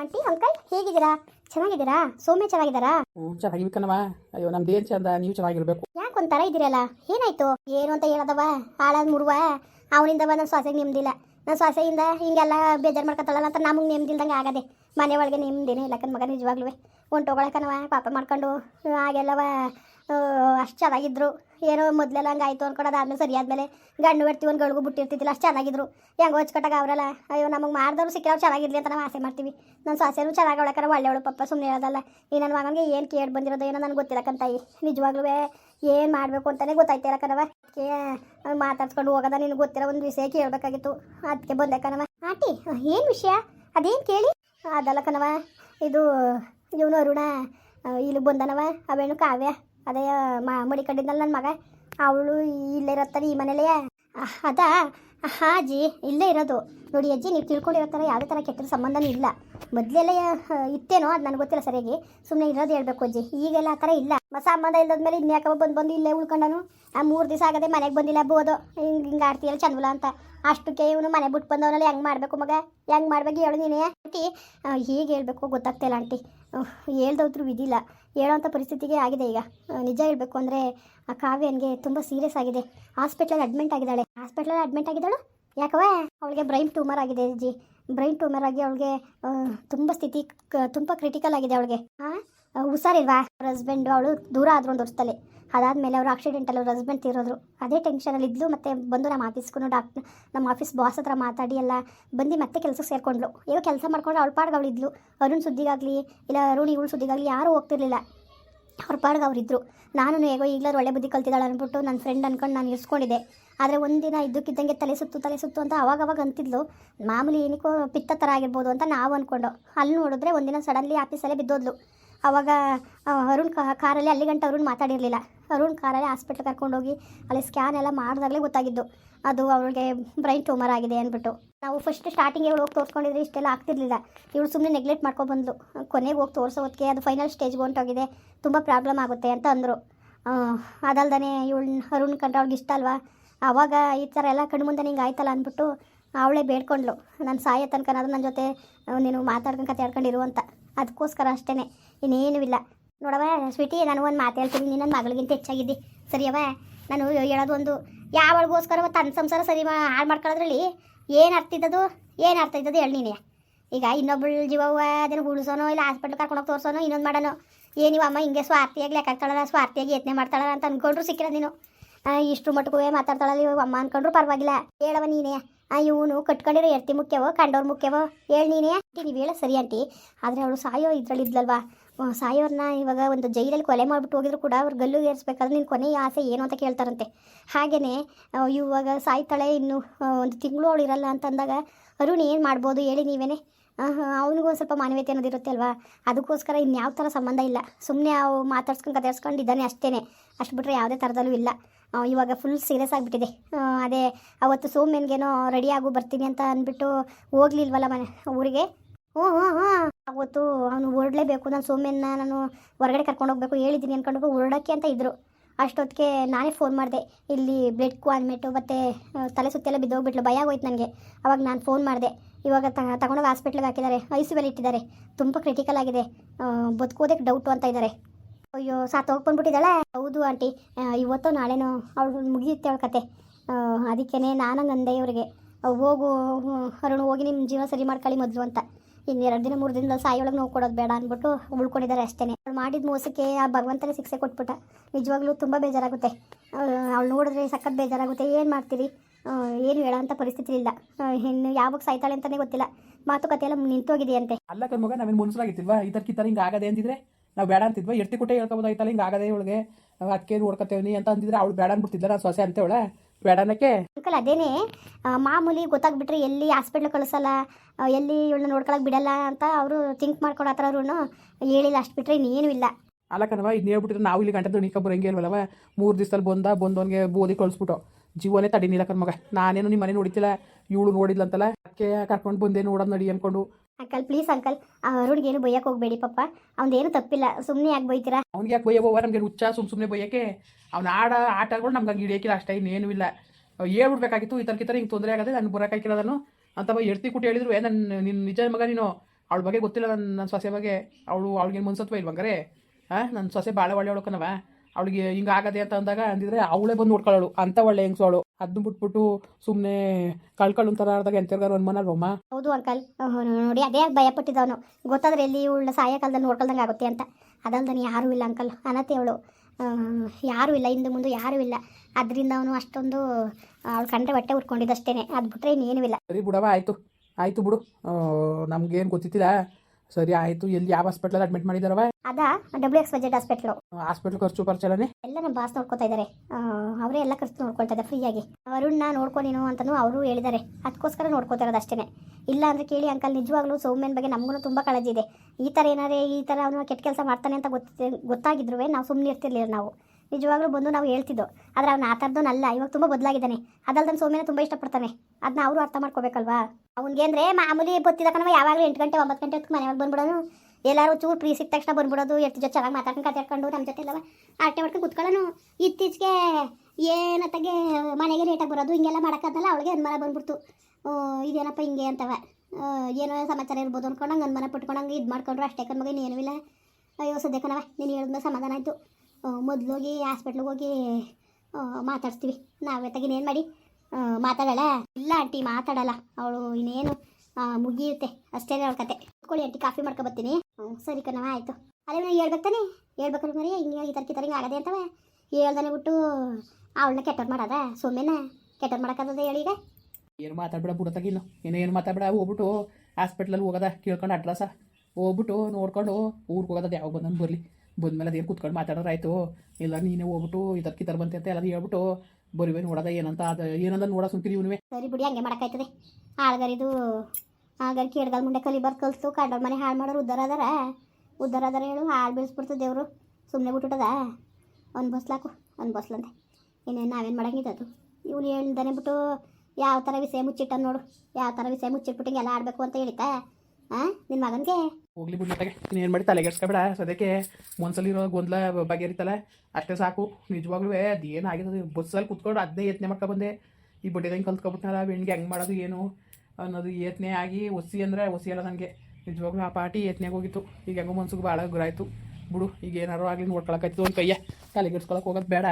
Aunty uncle ಹೇಗಿದ್ದೀರಾ? ಚೆನ್ನಾಗಿದ್ದೀರಾ? ಸೌಮ್ಯ ಚೆನ್ನಾಗಿದ್ದಾರಾ? ಹ್ಞೂ ಅಯ್ಯೋ ನಮ್ದು ಏನು ಚಂದ ನೀವು ಚೆನ್ನಾಗಿರ್ಬೇಕು. ಯಾಕೆ ಒಂಥರ ಇದ್ದೀರಲ್ಲ? ಏನಾಯ್ತು? ಏನು ಅಂತ ಹೇಳದವ? ಹಾಳಾದ ಮುರುವ. ಅವನಿಂದ ನನ್ನ ಸೊಸೆಗೆ ನೆಮ್ಮದಿಲ್ಲ ನನ್ನ ಸ್ವಾಸೆಯಿಂದ ಹಿಂಗೆಲ್ಲ ಬೇಜಾರು ಮಾಡ್ಕೊತಾಳಲ್ಲ ಅಂತ ನಮಗೆ ನೆಮ್ಮದಿಲ್ದಂಗೆ ಆಗದೆ. ಮನೆ ಒಳಗೆ ನೆಮ್ಮದಿನೇ ಇಲ್ಲ ಕನ್ ಮಗ ನಿಜವಾಗ್ಲೂ ಹೊಂಟೋಗೊಳಕನವ ಪಾಪ ಮಾಡ್ಕೊಂಡು ಆಗೆಲ್ಲವ ಅಷ್ಟು ಚೆನ್ನಾಗಿದ್ರು. ಏನೋ ಮೊದಲೆಲ್ಲ ಹಂಗಾಯ್ತು ಆಯಿತು ಆಮೇಲೆ ಆದ್ಮೇಲೆ ಸರಿ ಆದ್ಮೇಲೆ ಗಂಡು ಬರ್ತೀವಿ ಒಂದು ಗಳಿಗೂ ಬಿಟ್ಟಿರ್ತಿದ್ದಿಲ್ಲ, ಅಷ್ಟು ಚೆನ್ನಾಗಿದ್ರು. ಹೆಂಗೆ ಹೊಚ್ಕಟ್ಟಾಗ ಅವರೆಲ್ಲ, ಅಯ್ಯೋ, ನಮಗೆ ಮಾಡಿದವ್ರು ಸಿಕ್ಕಿರೋ ಚೆನ್ನಾಗಿರ್ಲಿ ಅಂತ ನಾವು ಆಸೆ ಮಾಡ್ತೀವಿ. ನನ್ನ ಸೊಸೆನೂ ಚೆನ್ನಾಗಿ ಒಳ್ಳೆ ಪಪ್ಪ ಸುಮ್ಮನೆ ಹೇಳೋದಲ್ಲ. ಈ ನನ್ನ ಮಗನಿಗೆ ಏನು ಕೇಳಿ ಬಂದಿರೋದು, ಏನೋ ನನಗೆ ಗೊತ್ತಿಲ್ಲ ಈ ನಿಜವಾಗ್ಲೂ ಏನು ಮಾಡಬೇಕು ಅಂತಲೇ ಗೊತ್ತಾಯ್ತಿಲ್ಲ ಕಣವ ಅದಕ್ಕೆ ಮಾತಾಡ್ಸ್ಕೊಂಡು ಹೋಗೋದ ನಿನಗೆ ಗೊತ್ತಿರೋ ಒಂದು ವಿಷಯ ಕೇಳಬೇಕಾಗಿತ್ತು. ಅದಕ್ಕೆ ಬಂದೆ ಕಣವ ಆಂಟಿ, ಏನು ವಿಷಯ? ಅದೇನು ಕೇಳಿ? ಅದಲ್ಲ ಕಣವ ಇದು, ಇವನು ಅರುಣ ಇಲ್ಲಿ ಬಂದನವ ಅವೇನು ಕಾವ್ಯ? ಅದೇ, ಮಾ ಮಡಿಕೊಂಡಿದ್ನಲ್ಲ ನನ್ನ ಮಗ. ಅವಳು ಇಲ್ಲೇ ಇರತ್ತಾರೆ ಈ ಮನೇಲೆ ಅದಾ? ಹಾಜಿ ಇಲ್ಲೇ ಇರೋದು. ನೋಡಿ ಅಜ್ಜಿ, ನೀವು ತಿಳ್ಕೊಂಡಿರೋ ಥರ ಯಾವುದೇ ಥರ ಕೆಟ್ಟ ಸಂಬಂಧನೂ ಇಲ್ಲ. ಮೊದಲೆಲ್ಲ ಇತ್ತೇನೋ ಅದು ನನಗೆ ಗೊತ್ತಿಲ್ಲ ಸರಿಯಾಗಿ. ಸುಮ್ಮನೆ ಇರೋದು ಹೇಳ್ಬೇಕು ಅಜ್ಜಿ. ಈಗೆಲ್ಲ ಆ ಥರ ಇಲ್ಲ. ಸಂಬಂಧ ಇಲ್ಲದ್ಮೇಲೆ ಇನ್ಯಾಕವ ಬಂದು ಬಂದು ಇಲ್ಲೇ ಉಳ್ಕೊಂಡನು? ಆ ಮೂರು ದಿವಸ ಆಗದೆ ಮನೆಗೆ ಬಂದಿಲ್ಲ ಬೋದು ಹಿಂಗೆ ಹಿಂಗೆ ಆಡ್ತೀಯಲ್ಲ ಚಂದಲ ಅಂತ. ಅಷ್ಟಕ್ಕೆ ಇವನು ಮನೆ ಬಿಟ್ಟು ಬಂದವನಲ್ಲ, ಹೆಂಗೆ ಮಾಡಬೇಕು ಮಗ? ಹೆಂಗೆ ಮಾಡ್ಬೇಕು ಹೇಳು ನೀನೇ? ಆಂಟಿ ಹೀಗೆ ಹೇಳಬೇಕು ಗೊತ್ತಾಗ್ತಿಲ್ಲ ಆಂಟಿ. ಹೇಳ್ದವ್ರು ವಿಧಿಲ್ಲ. ಹೇಳೋಂಥ ಪರಿಸ್ಥಿತಿಗೆ ಆಗಿದೆ ಈಗ. ನಿಜ ಹೇಳಬೇಕು ಅಂದರೆ ಆ ಕಾವ್ಯನಿಗೆ ತುಂಬ ಸೀರಿಯಸ್ ಆಗಿದೆ. ಹಾಸ್ಪಿಟ್ಲಲ್ಲಿ ಅಡ್ಮಿಂಟ್ ಆಗಿದ್ದಾಳೆ. ಹಾಸ್ಪಿಟ್ಲಲ್ಲಿ ಅಡ್ಮಿಂಟ್ ಆಗಿದ್ದಾಳು? ಯಾಕವ ಅವಳಿಗೆ ಬ್ರೈನ್ ಟ್ಯೂಮರ್ ಆಗಿದೆ ಜಿ ಬ್ರೈನ್ ಟ್ಯೂಮರ್ ಆಗಿ ಅವಳಿಗೆ ತುಂಬ ಸ್ಥಿತಿ ತುಂಬ ಕ್ರಿಟಿಕಲ್ ಆಗಿದೆ ಅವಳಿಗೆ. ಹಾಂ ಹುಷಾರಿಲ್ವಾ? ಅವ್ರ ಹಸ್ಬೆಂಡು ಅವಳು ದೂರ ಆದ್ರು ಒಂದು ವರ್ಷದಲ್ಲಿ. ಅದಾದಮೇಲೆ ಅವ್ರು ಆಕ್ಸಿಡೆಂಟಲ್ಲಿ ಅವ್ರ ಹಸ್ಬೆಂಡ್ ತೀರೋದ್ರು. ಅದೇ ಟೆನ್ಷನಲ್ಲಿ ಇದ್ಲು ಮತ್ತೆ ಬಂದು ನಮ್ಮ ಆಫೀಸ್ಗೂ ಡಾಕ್ಟರ್ ನಮ್ಮ ಆಫೀಸ್ ಬಾಸ್ ಹತ್ರ ಮಾತಾಡಿ ಎಲ್ಲ ಬಂದು ಮತ್ತೆ ಕೆಲಸಕ್ಕೆ ಸೇರ್ಕೊಂಡ್ಲು ಇವಾಗ ಕೆಲಸ ಮಾಡ್ಕೊಂಡು ಅವಳ ಪಾಡ್ಗೆ ಅವಳಿದ್ಲು ಅರುಣ್ ಸುದ್ದಿಗಾಗಲಿ, ಇಲ್ಲ ಅರುಣ್ ಇವಳು ಸುದ್ದಿಗಾಗಲಿ ಯಾರೂ ಹೋಗ್ತಿರ್ಲಿಲ್ಲ. ಅವ್ರ ಪಾಡ್ಗೆ ಅವರಿದ್ದರು ನಾನು ಹೇಗೋ ಈಗಲೂ ಒಳ್ಳೆ ಬುದ್ಧಿ ಕಲ್ತಿದ್ದಾಳೆ ಅಂದ್ಬಿಟ್ಟು ನನ್ನ ಫ್ರೆಂಡ್ ಅನ್ಕೊಂಡು ನಾನು ಇರಿಸ್ಕೊಂಡಿದ್ದೆ. ಆದರೆ ಒಂದಿನ ಇದ್ದಕ್ಕಿದ್ದಂಗೆ ತಲೆ ಸುತ್ತು ತಲೆ ಸುತ್ತು ಅಂತ ಅವಾಗ ಅವಾಗ ಅಂತಿದ್ಲು. ಮಾಮೂಲಿ ಏನಕ್ಕೋ ಪಿತ್ತ ಥರ ಆಗಿರ್ಬೋದು ಅಂತ ನಾವು ಅಂದ್ಕೊಂಡು ಅಲ್ಲಿ ನೋಡಿದ್ರೆ ಒಂದಿನ ಸಡನ್ಲಿ ಆಫೀಸಲ್ಲೇ ಬಿದ್ದೋದ್ಲು. ಅವಾಗ ಆ, ಅರುಣ್ ಕಾರಲ್ಲಿ ಅಲ್ಲಿ ಗಂಟ ಅರುಣ್ ಮಾತಾಡಿರಲಿಲ್ಲ. ಅರುಣ್ ಕಾರಲ್ಲಿ ಹಾಸ್ಪಿಟ್ಲ್ ಕರ್ಕೊಂಡೋಗಿ ಅಲ್ಲಿ ಸ್ಕ್ಯಾನ್ ಎಲ್ಲ ಮಾಡಿದಾಗಲೇ ಗೊತ್ತಾಗಿದ್ದು. ಅದು ಅವಳಿಗೆ ಬ್ರೈನ್ ಟ್ಯೂಮರ್ ಆಗಿದೆ ಅಂದ್ಬಿಟ್ಟು. ನಾವು ಫಸ್ಟ್ ಸ್ಟಾರ್ಟಿಂಗ್ ಹೋಗಿ ತೋರಿಸ್ಕೊಂಡಿದ್ರೆ ಇಷ್ಟೆಲ್ಲ ಆಗ್ತಿರ್ಲಿಲ್ಲ. ಇವಳು ಸುಮ್ಮನೆ ನೆಗ್ಲೆಕ್ಟ್ ಮಾಡ್ಕೊಂಡು ಬಂದ್ಲು ಕೊನೆಗೆ ಹೋಗಿ ತೋರಿಸೋ ಅದು ಫೈನಲ್ ಸ್ಟೇಜ್ಗೆ ಹೊಂಟೋಗಿದೆ. ತುಂಬ ಪ್ರಾಬ್ಲಮ್ ಆಗುತ್ತೆ ಅಂತ ಅಂದರು. ಅದಲ್ದೇ ಇವಳು ಅರುಣ್ ಕಂಡ್ರೆ ಅವ್ಳಿಗೆ ಇಷ್ಟ ಅಲ್ವಾ? ಆವಾಗ ಈ ಥರ ಎಲ್ಲ ಕಣ್ಮುಂದೆ ಹಿಂಗೆ ಆಯ್ತಲ್ಲ ಅಂದ್ಬಿಟ್ಟು ಅವಳೇ ಬೇಡ್ಕೊಂಡ್ಳು. ನಾನು ಸಾಯೋ ತನಕ ಅದು ನನ್ನ ಜೊತೆ ನೀನು ಮಾತಾಡ್ಕೊಂಡು ಕತೆ ಅಂತ. ಅದಕ್ಕೋಸ್ಕರ ಅಷ್ಟೇ ಇನ್ನೇನೂ ಇಲ್ಲ. ನೋಡವ ಸ್ವೀಟಿ, ನಾನು ಒಂದು ಮಾತು ಹೇಳ್ತೀನಿ. ನೀನು ನನ್ನ ಮಗಳಿಗಿಂತ ಹೆಚ್ಚಾಗಿದ್ದಿ. ಸರಿಯವ ನಾನು ಹೇಳೋದು ಒಂದು, ಯಾವಳಿಗೋಸ್ಕರ ತನ್ನ ಸಂಸಾರ ಸರಿ ಮಾ, ಹಾಳು ಮಾಡ್ಕೊಳ್ಳೋದ್ರಲ್ಲಿ ಏನು ಅರ್ಥ ಇದ್ದದು ಏನು ಅರ್ಥ ಇದ್ದದು ಹೇಳಿ ನೀನೇ. ಈಗ ಇನ್ನೊಬ್ಬಳು ಜೀವವ ಅದನ್ನು ಉಳಿಸೋನೋ, ಇಲ್ಲ ಹಾಸ್ಪಿಟ್ಲ್ ಕರ್ಕೊಂಡೋಗಿ ತೋರಿಸೋನೋ ಇನ್ನೊಂದು ಮಾಡೋನೋ. ಏನಿವ ಅಮ್ಮ ಹಿಂಗೆ ಸ್ವಾರ್ಥಿಯಾಗಿ ಲೆಕ್ಕಾಗ್ತಾಳಲ್ಲ ಸ್ವಾರ್ಥಿಯಾಗಿ ಯತ್ನೆ ಮಾಡ್ತಾಳಲ್ಲ ಅಂತ ಅಂದ್ಕೊಂಡ್ರು ಸಿಕ್ಕಿಲ್ಲ ನೀನು. ಇಷ್ಟು ಮಟ್ಟಕ್ಕೂ ಮಾತಾಡ್ತಾಳಲ್ಲ ಅಮ್ಮ ಅಂದ್ಕೊಂಡ್ರು ಪರವಾಗಿಲ್ಲ. ಹೇಳವ ನೀನೇ. ಆ ಇವನು ಕಟ್ಕೊಂಡಿರೋ ಎರ್ತಿ ಮುಖ್ಯವೋ, ಕಂಡೋರ್ ಮುಖ್ಯವೋ? ಹೇಳಿ ನೀನೇ. ಆಂಟಿ, ನೀವು ಹೇಳೋ ಸರಿ ಆಂಟಿ. ಆದರೆ ಅವಳು ಸಾಯೋ ಇದ್ರಲ್ಲಿ ಇದ್ಲಲ್ವಾ? ಸಾಯೋರನ್ನ ಸಾಯೋರ್ನ ಇವಾಗ ಒಂದು ಜೈಲಲ್ಲಿ ಕೊಲೆ ಮಾಡಿಬಿಟ್ಟು ಹೋಗಿದ್ರು ಕೂಡ ಅವ್ರು ಗಲ್ಲು ಏರಿಸ್ಬೇಕಾದ್ರೆ ನಿನ್ನ ಕೊನೆಯ ಆಸೆ ಏನು ಅಂತ ಕೇಳ್ತಾರಂತೆ. ಹಾಗೆಯೇ ಇವಾಗ ಸಾಯ್ತಾಳೆ ಇನ್ನು ಒಂದು ತಿಂಗಳು ಅವಳು ಇರಲ್ಲ ಅಂತಂದಾಗ ಅರುಣ್ ಏನು ಮಾಡ್ಬೋದು ಹೇಳಿ ನೀವೇನೆ. ಅವನಿಗೂ ಒಂದು ಸ್ವಲ್ಪ ಮಾನವೀಯತೆ ಅನ್ನೋದು ಇರುತ್ತೆ ಅಲ್ವಾ? ಅದಕ್ಕೋಸ್ಕರ ಇನ್ಯಾವ ಥರ ಸಂಬಂಧ ಇಲ್ಲ. ಸುಮ್ಮನೆ ಅವು ಮಾತಾಡ್ಸ್ಕೊಂಡು ಕತೆರ್ಸ್ಕೊಂಡು ಇದ್ದಾನೆ ಅಷ್ಟೇ ಅಷ್ಟು ಬಿಟ್ಟರೆ ಯಾವುದೇ ಥರದಲ್ಲೂ ಇಲ್ಲ. ಇವಾಗ ಫುಲ್ ಸೀರಿಯಸ್ ಆಗಿಬಿಟ್ಟಿದೆ. ಅದೇ, ಅವತ್ತು ಸೋಮ್ಯನ್ಗೇನೋ ರೆಡಿ ಆಗು ಬರ್ತೀನಿ ಅಂತ ಅಂದ್ಬಿಟ್ಟು ಹೋಗ್ಲಿಲ್ವಲ್ಲ ಮನೆ, ಊರಿಗೆ? ಹ್ಞೂ ಹ್ಞೂ ಹ್ಞೂ ಅವತ್ತು ಅವನು ಹೊರಡಲೇಬೇಕು, ನಾನು ಸೋಮ್ಯನ್ನ ನಾನು ಹೊರಗಡೆ ಕರ್ಕೊಂಡು ಹೋಗ್ಬೇಕು ಹೇಳಿದ್ದೀನಿ ಅಂದ್ಕೊಂಡು ಹೊರಡೋಕ್ಕೆ ಅಂತ ಇದ್ದರು ಅಷ್ಟೊತ್ತಿಗೆ ನಾನೇ ಫೋನ್ ಮಾಡಿದೆ, ಇಲ್ಲಿ ಬ್ಲಡ್ ಕ್ವಾನ್ಮೆಟು ಮತ್ತು ತಲೆ ಸುತ್ತೆಲ್ಲ ಬಿದ್ದೋಗ್ಬಿಟ್ಲು, ಭಯ ಆಗೋಯ್ತು ನನಗೆ. ಅವಾಗ ನಾನು ಫೋನ್ ಮಾಡಿದೆ, ಇವಾಗ ತಗೊಂಡೋಗಿ ಹಾಸ್ಪಿಟ್ಲಿಗೆ ಹಾಕಿದ್ದಾರೆ ಐ ಸಿ ಇಟ್ಟಿದ್ದಾರೆ. ತುಂಬ ಕ್ರಿಟಿಕಲ್ ಆಗಿದೆ. ಬದುಕೋದಕ್ಕೆ ಡೌಟು ಅಂತ ಇದ್ದಾರೆ. ಅಯ್ಯೋ ಸಾತ್ ಹೋಗ್ಬಂದ್ಬಿಟ್ಟಿದ್ದಾಳೆ ಹೌದು ಆಂಟಿ. ಇವತ್ತೋ ನಾಳೆನೋ ಅವಳು ಮುಗಿಯುತ್ತೆ ಅವಳ ಕತೆ. ಅದಕ್ಕೇ ನಾನು ನಂದೆ ಇವರಿಗೆ. ಹೋಗು ಅರುಣ್ ಹೋಗಿ ನಿಮ್ಮ ಜೀವ ಸರಿ ಮಾಡ್ಕೊಳ್ಳಿ ಮೊದಲು ಅಂತ. ಇನ್ನು ಎರಡು ದಿನ, ಮೂರು ದಿನದಲ್ಲಿ ಸಾಯಿಯೊಳಗೆ ನೋವು ಕೊಡೋದು ಬೇಡ ಅಂದ್ಬಿಟ್ಟು ಉಳ್ಕೊಂಡಿದ್ದಾರೆ ಅಷ್ಟೇ ಅವ್ಳು ಮಾಡಿದ ಮೋಸಕ್ಕೆ ಆ ಭಗವಂತನೇ ಶಿಕ್ಷೆ ಕೊಟ್ಬಿಟ್ಟ. ನಿಜವಾಗ್ಲೂ ತುಂಬ ಬೇಜಾರಾಗುತ್ತೆ. ಅವಳು ನೋಡಿದ್ರೆ ಸಖತ್ ಬೇಜಾರಾಗುತ್ತೆ. ಏನು ಮಾಡ್ತೀರಿ? ಏನು ಹೇಳೋಂಥ ಪರಿಸ್ಥಿತಿ ಇಲ್ಲ. ಇನ್ನು ಯಾವಾಗ ಸಾಯ್ತಾಳೆ ಅಂತಲೇ ಗೊತ್ತಿಲ್ಲ. ಮಾತುಕತೆ ಎಲ್ಲ ನಿಂತೋಗಿದೆಯಂತೆ. ಅಲ್ಲ ಮಗ ನಾವೇನು ಮುನ್ಸಲಾಗಿತ್ತಿಲ್ವಾ ಈ ಥರ ಹಿಂಗೆ ಆಗದೆ ಅಂತಿದ್ರೆ? ನಾವು ಬೇಡ ಅಂತಿದ್ವಾ. ಎರ್ತಿ ಕೊಟ್ಟೆ ಹೇಳ್ಕೊಬೋದಾಯ್ತಲ್ಲ ಹಿಂಗೆ ಆಗದೆ ಇವಳಿಗೆ. ಅದಕ್ಕೆ ಓಡ್ಕೊತೇವನಿ ಅಂತ ಅಂದಿದ್ರೆ ಅವಳು ಬೇಡ ಅನ್ಬಿಡ್ತಿದ್ದ ನಾನು ಸೊಸೆ ಅಂತೇವಳೆ ಬೇಡನಕ್ಕೆ ಅಂಕಲ್ ಅದೇನೇ ಮಾಮೂಲಿ ಗೊತ್ತಾಗ್ಬಿಟ್ರೆ ಎಲ್ಲಿ ಹಾಸ್ಪಿಟ್ಲ್ ಕಳಿಸಲ್ಲ ಎಲ್ಲಿ ಇವಳನ್ನ ನೋಡ್ಕೊಳಕ್ ಬಿಡಲ್ಲ ಅಂತ ಅವರು ಥಿಂಕ್ ಮಾಡ್ಕೊಂಡು ಆ ಥರ ಅವ್ರು ಹೇಳಿಲ್ಲ. ಅಷ್ಟು ಬಿಟ್ರೆ ಇನ್ನೇನು ಇಲ್ಲ. ಅಲ್ಲ ಕಣವ ಇದನ್ನ ಹೇಳ್ಬಿಟ್ಟಿದ್ರೆ ನಾವು ಇಲ್ಲಿ ಗಂಟೆ ದಣಿಕ ಬರಂಗೆ ಇಲ್ವಲ್ಲವ? ಮೂರು ದಿವಸದಲ್ಲಿ ಬಂದ ಬಂದವನಿಗೆ ಬೋದಿ ಕಳಿಸ್ಬಿಟ್ಟು. ಜೀವನೇ ತಡಿನಿಲ್ಲ ಕಣ್ಮಗ ನಾನೇನು ನಿಮ್ಮ ಮನೆ ನೋಡಿತಿಲ್ಲ ಇವಳು ನೋಡಿಲ್ಲ ಅಂತಲ್ಲ ಅದಕ್ಕೆ ಕರ್ಕೊಂಡು ಬಂದೆ ನೋಡೋದು ನಡಿ ಅನ್ಕೊಂಡು. ಅಂಕಲ್ ಪ್ಲೀಸ್ ಅಂಕಲ್ ಆ ಅರುಣ್ಗೆ ಏನು ಬೈಯಕ್ಕೆ ಹೋಗಬೇಡಿ ಪಪ್ಪ ಅವ್ನೇನು ತಪ್ಪಿಲ್ಲ. ಸುಮ್ಮನೆ ಯಾಕೆ ಬೈತೀರಾ? ಅವ್ನಿಗೆ ಯಾಕೆ ಬೈಯಬೋ ನಮಗೆ ಹುಚ್ಚ, ಸುಮ್ ಸುಮ್ಮನೆ ಬೈಯಕ್ಕೆ. ಅವ್ನು ಆಡ ಆಟಗಳು ನಮ್ಗೆ ಹಂಗೆ ಹಿಡಿಯಕ್ಕಿಲ್ಲ ಅಷ್ಟೇ, ಇನ್ನೇನು ಇಲ್ಲ. ಹೇಳ್ಬಿಡ್ಬೇಕಾಗಿತ್ತು ಈ ಥರ ಈ ಥರ ಹಿಂಗೆ ತೊಂದರೆ ಆಗದೆ ನಾನು ಬರೋಕ್ಕಾಗಿರೋದನ್ನು ಅಂತ ಬೈ ಎಡ್ತಿ ಕುಟ್ಟಿ ಹೇಳಿದ್ರು, ಏ ನನ್ನ ನಿಜ ಮಗ ನೀನು? ಅವಳ ಬಗ್ಗೆ ಗೊತ್ತಿಲ್ಲ ನನ್ನ ನನ್ನ ಸೊಸೆ ಬಗ್ಗೆ. ಅವಳು ಅವಳಿಗೆ ಮನ್ಸತ್ವ ಇಲ್ವಂಗಾರೆ? ಹಾಂ ನನ್ನ ಸೊಸೆ ಭಾಳ ಒಳ್ಳೆ ಅವಳಕನವ ಅವಳಿಗೆ ಹಿಂಗಾಗದೆ ಆಗದೆ ಅಂತ ಅಂದಾಗ ಅಂದಿದ್ರೆ ಅವಳೇ ಬಂದು ನೋಡ್ಕೊಳ್ಳೋಳು. ಅಂತ ಒಳ್ಳೆ ಹೆಂಗ್ಸು ಅವಳು. ಅದನ್ನ ಬಿಟ್ಬಿಟ್ಟು ಸುಮ್ಮನೆ ಕಳ್ಕೊಳ್ಳೋ ಥರ ಆದಾಗ ಎಂತೆರ್ಗಾರು ಅನ್ಮನಲ್ವಮ್ಮ ಹೌದು ಅಂಕಲ್. ನೋಡಿ ಅದೇ ಭಯ ಪಟ್ಟಿದ್ದವನು ಗೊತ್ತಾದ್ರೆ ಎಲ್ಲಿ ಇವಳ ಸಾಯಕಾಲದಲ್ಲಿ ನೋಡ್ಕೊಳ್ದಂಗೆ ಆಗುತ್ತೆ ಅಂತ. ಅದಲ್ದನೆ ಯಾರೂ ಇಲ್ಲ ಅಂಕಲ್. ಅನತೆ ಅವಳು. ಯಾರೂ ಇಲ್ಲ. ಹಿಂದೆ ಮುಂದೆ ಯಾರೂ ಇಲ್ಲ. ಅದರಿಂದ ಅವನು ಅಷ್ಟೊಂದು ಅವಳು ಕಂಡ್ರೆ ಹೊಟ್ಟೆ ಉಟ್ಕೊಂಡಿದ್ದಷ್ಟೇ ಅದು ಬಿಟ್ರೆ ಇನ್ನೇನೂ ಇಲ್ಲ. ಸರಿ ಬಿಡವ ಆಯಿತು. ಆಯಿತು ಬಿಡು. ನಮ್ಗೇನು ಗೊತ್ತಿತ್ತಿಲ್ಲ. ಸರಿ ಆಯ್ತು. ಎಲ್ಲಿ ಯಾವ ಹಾಸ್ಪಿಟಲ್ ಅಡ್ಮಿಟ್ ಮಾಡಿದಾರವ ಅದ? W X budget hospital hospital ಖರ್ಚು ಪರ್ಚಲನೆ ಎಲ್ಲ ನಮ್ಮ ಬಾಸ್ ನೋಡ್ಕೊತಾ ಇದಾರೆ. ಅವರೇ ಎಲ್ಲ ಖರ್ಚು ನೋಡ್ಕೊಳ್ತಾ ಇದ್ದಾರೆ ಫ್ರೀಯಾಗಿ ಅರುಣ್ನ ನೋಡ್ಕೊ ನೀನು ಅಂತಲೂ ಅವರು ಹೇಳಿದ್ದಾರೆ ಅದಕ್ಕೋಸ್ಕರ ನೋಡ್ಕೋತಾ ಇರೋದು ಅಷ್ಟೇ ಇಲ್ಲ ಅಂದ್ರೆ ಕೇಳಿ ಅಂಕಲ್ ನಿಜವಾಗ್ಲೂ ಸೌಮ್ಯನ ಬಗ್ಗೆ ನಮಗೂ ತುಂಬಾ ಕಾಳಜಿ ಇದೆ. ಈ ತರ ಏನಾರೇ ಈ ತರ ಅವನು ಕೆಟ್ಟ ಕೆಲಸ ಮಾಡ್ತಾನೆ ಅಂತ ಗೊತ್ತ ಗೊತ್ತಾಗಿದ್ರು ನಾವು ಸುಮ್ಮನೆ ಇರ್ತಿರ್ಲಿಲ್ಲ ನಾವು. ನಿಜವಾಗ್ಲೂ ಬಂದು ನಾವು ಹೇಳ್ತಿದ್ದೋ. ಆದರೆ ಅವ್ನು ಆ ಥರದವನಲ್ಲ ಇವಾಗ ತುಂಬ ಬದಲಾಗಿದ್ದಾನೆ. ಅದಲ್ದನ್ ಸೌಮ್ಯನ ತುಂಬ ಇಷ್ಟಪಡ್ತಾನೆ. ಅದನ್ನ ಅವರು ಅರ್ಥ ಮಾಡ್ಕೋಬೇಕಲ್ವಾ? ಅವ್ನಿಗೆ ಅಂದರೆ ಮಾಮೂಲಿ ಬತ್ತಿದ ಕಣವ ಯಾವಾಗಲೂ ಎಂಟು ಗಂಟೆ, ಒಂಬತ್ತು ಗಂಟೆ ಹೊತ್ತು ಮನೆಯಾಗ ಬಂದ್ಬಿಡೋನು ಎಲ್ಲರೂ ಚೂರು ಪ್ರೀ ಸಿಕ್ಕ ತಕ್ಷಣ ಬಂದ್ಬಿಡೋದು. ಎಷ್ಟು ಜೊತೆ ಚೆನ್ನಾಗಿ ಮಾತಾಡ್ಕೊಂಡು ಕತ್ತಾಡ್ಕೊಂಡು ನಮ್ಮ ಜೊತೆ ಎಲ್ಲವ ಆಟೆ ಮಾಡ್ಕೊಂಡು ಕುತ್ಕೊಳ್ಳೋನು. ಇತ್ತೀಚೆಗೆ ಏನತ್ತಾಗೆ ಮನೆಗೆ ಲೇಟಾಗಿ ಬರೋದು. ಹಿಂಗೆಲ್ಲ ಮಾಡೋಕ್ಕಾಗಲ್ಲ ಅವಳಿಗೆ ಅನುಮಾನ ಬಂದ್ಬಿಡ್ತು. ಇದೇನಪ್ಪ ಹಿಂಗೆ ಅಂತವ. ಏನೋ ಸಮಾಚಾರ ಇರ್ಬೋದು ಅನ್ಕೊಂಡಂಗೆ, ಅನುಮಾನ ಪಟ್ಕೊಂಡಂಗೆ ಇದು ಮಾಡ್ಕೊಂಡ್ರು ಅಷ್ಟೇ ಕಣ್ಮಗ, ಇನ್ನೇನೂ ಇಲ್ಲ. ಅಯ್ಯೋ ಸದ್ಯಕ್ಕನವ ನೀನು ಹೇಳಿದ್ಮೇಲೆ ಸಮಾಧಾನ ಆಯಿತು. ಮೊದಲು ಹೋಗಿ ಹಾಸ್ಪಿಟ್ಲಿಗೆ ಹೋಗಿ ಮಾತಾಡ್ತೀವಿ ನಾವೇ ತಗಿನೇನು ಮಾಡಿ ಮಾತಾಡಲ್ಲ. ಇಲ್ಲ ಆಂಟಿ ಮಾತಾಡಲ್ಲ. ಅವಳು ಇನ್ನೇನು ಮುಗಿಯುತ್ತೆ. ಅಷ್ಟೇ ಅವಳ ಕತೆ. ಕೂತ್ಕೊಳ್ಳಿ ಆಂಟಿ ಕಾಫಿ ಮಾಡ್ಕೊ ಬರ್ತೀನಿ. ಸರಿ ಕಣವ ಆಯಿತು. ಅದೇ ನಾನು ಹೇಳ್ಬೇಕು ತಾನೆ? ಹೇಳ್ಬೇಕಲ್ಲ ಮರಿ, ಹಿಂಗೆ ಈ ಥರ ಈ ಥರ ಆಗದೆ ಅಂತವ. ಹೇಳ್ದಾನೆ ಬಿಟ್ಟು ಅವಳನ್ನ ಕೆಟ್ಟರ್ ಮಾಡದ? ಸುಮ್ಮನೆ ಕೆಟ್ಟರ್ ಮಾಡೋಕ್ಕದ ಹೇಳಿ ಈಗ? ಏನು ಮಾತಾಡ್ಬೇಡ ಬುಡತಾಗಿನ್ನು ಇನ್ನು. ಏನು ಮಾತಾಡ್ಬೇಡ, ಹೋಗ್ಬಿಟ್ಟು ಹಾಸ್ಪಿಟ್ಲಲ್ಲಿ ಹೋಗೋದ, ಕೇಳ್ಕೊಂಡು ಅಡ್ರೆಸ ಹೋಗ್ಬಿಟ್ಟು ನೋಡ್ಕೊಂಡು ಊರಿಗೆ ಹೋಗೋದ ಯಾವಾಗ ಬಂದಂಗೆ ಬರಲಿ. ಬಂದ್ಮೇಲೆ ಅದೇನು ಕುತ್ಕೊಂಡು ಮಾತಾಡೋರು ಆಯಿತು ಇಲ್ಲ ನೀನೇ ಹೋಗ್ಬಿಟ್ಟು ಇದಕ್ಕೆ ಕಿತ್ತರ ಬಂತೆ ಅಂತ ಎಲ್ಲ ಹೇಳ್ಬಿಟ್ಟು ಬರುವೆ ನೋಡೋದ ಏನಂತ ಅದು ಏನಂತ ನೋಡೋ ಸುಮ್ಕಿರಿ ಇವನುವೆ. ಸರಿ ಬಿಡಿ, ಹಂಗೆ ಮಾಡೋಕ್ಕಾಯ್ತದೆ. ಆಳ್ಗರಿದು, ಆಳ್ಗರಿ ಮುಂಡೆ ಮುಂದೆ ಬರ್ ಕಲಿಸ್ತು, ಕಂಡವ್ರ ಮನೆ ಹಾಳು ಮಾಡೋರು ಉದ್ದಾರ ಅದಾರ. ಉದ್ದಾರ ಅದಾರ ಹೇಳು, ಹಾಳು ಬೀಳಿಸ್ಬಿಡ್ತು ದೇವರು. ಸುಮ್ಮನೆ ಬಿಟ್ಟುಟದ ಒಂದು ಬಸ್ಲಾಕು ಒಂದು ಬಸ್ಲಂತೆ ಇನ್ನೇನು ನಾವೇನು ಮಾಡಂಗಿದೆ ಅದು ಇವನು ಹೇಳ್ದಾನೆ ಬಿಟ್ಟು ಯಾವ ಥರ ವಿಷಯ ಮುಚ್ಚಿಟ್ಟ ನೋಡು. ಯಾವ ಥರ ವಿಷಯ ಮುಚ್ಚಿಟ್ಬಿಟ್ಟು ಹಿಂಗೆಲ್ಲ ಆಡಬೇಕು ಅಂತ ಹೇಳಿತಾ ಹಾಂ ನಿನ್ನ ಮಗನಿಗೆ? ಹೋಗ್ಲಿ ನೀನು ಏನ್ ಮಾಡಿ ತಲೆಗೆಡ್ಸ್ಕೊಬೇಡ ಸದ್ಯಕ್ಕೆ ಒಂದ್ಸಲಿರೋ ಗೊಂದಲ ಬಗೆಹರಿತಲ್ಲ ಅಷ್ಟೇ ಸಾಕು. ನಿಜವಾಗ್ಲೂ ಅದೇನು ಆಗಿದೆ ಬಸ್ಸಲ್ಲಿ ಕುತ್ಕೊಂಡು ಅದನ್ನೇ ಯತ್ನೆ ಮಾಡ್ಕೊಬಂದೆ ಈ ಬಡ್ಡಿದಂಗೆ ಕಲ್ತ್ಕೊಬಿಟ್ನಲ್ಲ ಬೆಣ್ಣಿಗೆ ಹೆಂಗೆ ಮಾಡೋದು ಏನು ಅನ್ನೋದು ಯತ್ನೆ ಆಗಿ ಒಸಿ ಅಂದರೆ ಒಸಿ ಅಲ್ಲ ನನಗೆ. ನಿಜವಾಗ್ಲೂ ಆ ಪಾರ್ಟಿ ಯತ್ನೆಗೆ ಹೋಗಿತ್ತು. ಈಗ ಹೆಂಗೋ ಮನ್ಸಿಗೆ ಭಾಳ ಗುರಾಯಿತು. ಬಿಡು ಈಗ ಏನಾರು ಆಗಲಿ ನೋಡ್ಕೊಳಕಾಯ್ತು ಒಂದು ಕೈಯ ತಲೆಗೆಡ್ಸ್ಕೊಳಕ್ಕೆ ಹೋಗೋದು ಬೇಡ.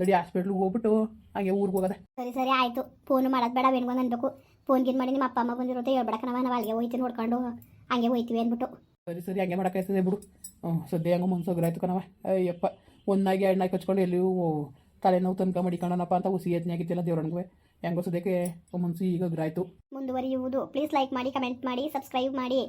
ನಡಿ ಹಾಸ್ಪಿಟ್ಲಿಗೆ ಹೋಗ್ಬಿಟ್ಟು ಹಾಗೆ ಊರಿಗೆ ಹೋಗೋದೆ. ಸರಿ ಸರಿ ಆಯಿತು. ಫೋನ್ ಮಾಡೋದು ಬೇಡ ಬೆಣ್ಗೊಂದು ಅನ್ಬೇಕು. ಫೋನ್ ಗಿನ್ ಮಾಡಿ ನಿಮ್ಮ ಅಪ್ಪ ಅಮ್ಮ ಬಂದಿರೋ ಹೇಳ್ಬೇಡ ನಾವ ನಾವು ಅಲ್ಲಿಗೆ ಹೋಯ್ತು ನೋಡ್ಕೊಂಡು ಹಂಗೆ ಹೋಯ್ತೀವಿ ಅಂದ್ಬಿಟ್ಟು. ಸರಿ ಸರಿ ಹಂಗೆ ಮಾಡೋಕ್ಕಾಯ್ತದೆ ಬಿಡು. ಹ್ಞೂ ಸದ್ಯ ಹೆಂಗೋ ಮನ್ಸು ಆಯ್ತು ಕಣವ ಅಯ್ಯಪ್ಪ ಒಂದಾಗಿ ನಾಯಿ ಕಚ್ಕೊಂಡು ಎಲ್ಲಿಯೂ ತಲೆನೋವು ತನಕ ಮಡಿಕೊಳ್ಳೋಣಪ್ಪ ಅಂತ ಹುಸಿ ಯತ್ನೆ ಆಗಿತ್ತಿಲ್ಲ ದೇವ್ರನ್ಗೆ. ಹೆಂಗೋ ಸದ್ಯಕ್ಕೆ ಮನ್ಸು ಈಗ ಗ್ರಾಯ್ತು ಮುಂದುವರಿಯುವುದು. ಪ್ಲೀಸ್ ಲೈಕ್ ಮಾಡಿ ಕಮೆಂಟ್ ಮಾಡಿ ಸಬ್ಸ್ಕ್ರೈಬ್ ಮಾಡಿ.